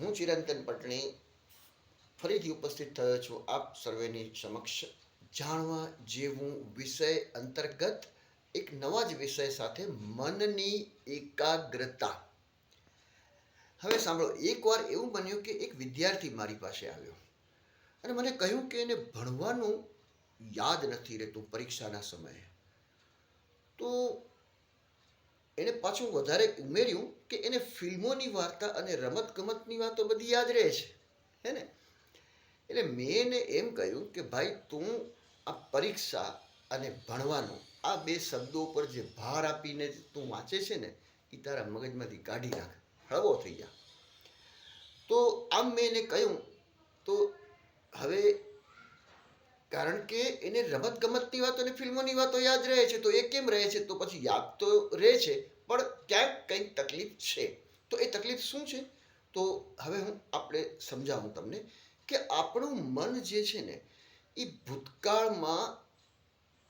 હું ચિરંતન પટણી ફરીથી ઉપસ્થિત થયો છું. આપ સર્વેની સમક્ષ જાણવા જેવું વિષય અંતર્ગત એક નવા જ વિષય સાથે મનની એકાગ્રતા. હવે સાંભળો, એકવાર એવું બન્યું કે એક વિદ્યાર્થી મારી પાસે આવ્યો અને મને કહ્યું કે એને ભણવાનું યાદ નથી રહેતું પરીક્ષાના સમયે. તો એણે પાછું વધારે ઉમેર્યું કે એને ફિલ્મોની વાર્તા અને રમત ગમતની વાતો બધી યાદ રહે છે. હે ને? એટલે મેં એને એમ કહ્યું કે ભાઈ તું આ પરીક્ષા અને ભણવાનું આ બે શબ્દો પર જે ભાર આપીને તું વાંચે છે ને એ તારા મગજમાંથી કાઢી નાખ. હળવો થઈ જા. તો આમ મેં એને કહ્યું, તો હવે કારણ કે એને રમત ગમતની વાતો અને ફિલ્મોની વાતો યાદ રહે છે, તો એ કેમ રહે છે, તો પછી યાદ તો રહે છે, પણ ક્યાંક કંઈક તકલીફ છે. તો એ તકલીફ શું છે? તો હવે હું આપણે સમજાવું તમને કે આપણું મન જે છે ને, એ ભૂતકાળમાં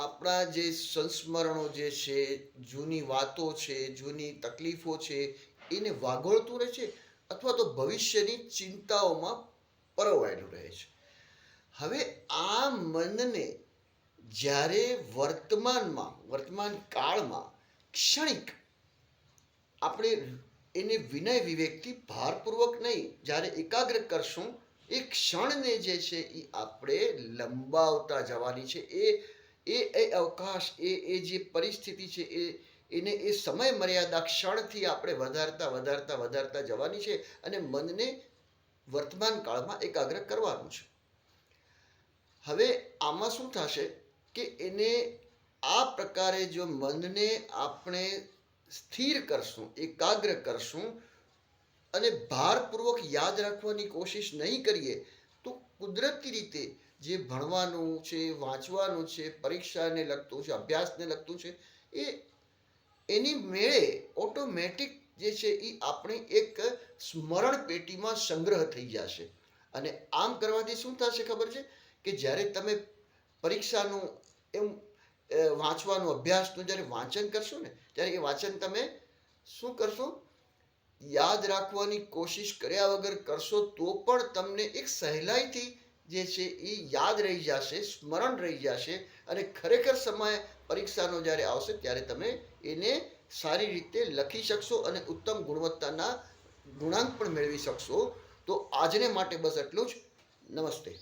આપણા જે સંસ્મરણો જે છે, જૂની વાતો છે, જૂની તકલીફો છે, એને વાગોળતું રહે છે અથવા તો ભવિષ્યની ચિંતાઓમાં પરોવાયેલું રહે છે. હવે આ મનને જ્યારે વર્તમાનમાં, વર્તમાન કાળમાં ક્ષણિક આપણે એને વિનય વિવેકથી ભારપૂર્વક નહીં, જ્યારે એકાગ્ર કરશું, એ ક્ષણને જે છે એ આપણે લંબાવતા જવાની છે. એ એ એ અવકાશ, એ એ જે પરિસ્થિતિ છે એ, એને એ સમય મર્યાદા ક્ષણથી આપણે વધારતા વધારતા વધારતા જવાની છે અને મનને વર્તમાન કાળમાં એકાગ્ર કરવાનું છે. હવે આમાં શું થશે કે એને આ પ્રકારે જો મનને આપણે સ્થિર કરશું, એકાગ્ર કરશું અને ભારપૂર્વક યાદ રાખવાની કોશિશ નહીં કરીએ, તો કુદરતી રીતે જે ભણવાનું છે, વાંચવાનું છે, પરીક્ષાને લગતું છે, અભ્યાસને લગતું છે, એ એની મેળે ઓટોમેટિક જે છે એ આપણી એક સ્મરણ પેટીમાં સંગ્રહ થઈ જશે. અને આમ કરવાથી શું થશે ખબર છે? કે જ્યારે તમે પરીક્ષાનું એમ વાંચવાનું અભ્યાસનું જ્યારે વાંચન કરશો ને, ત્યારે એ વાંચન તમે શું કરશો? યાદ રાખવાની કોશિશ કર્યા વગર કરશો તો પણ તમને એક સહેલાઈથી જે છે એ યાદ રહી જશે, સ્મરણ રહી જશે અને ખરેખર સમય પરીક્ષાનો જ્યારે આવશે ત્યારે તમે એને સારી રીતે લખી શકશો અને ઉત્તમ ગુણવત્તાના ગુણાંક પણ મેળવી શકશો. તો આજને માટે બસ એટલું જ. નમસ્તે.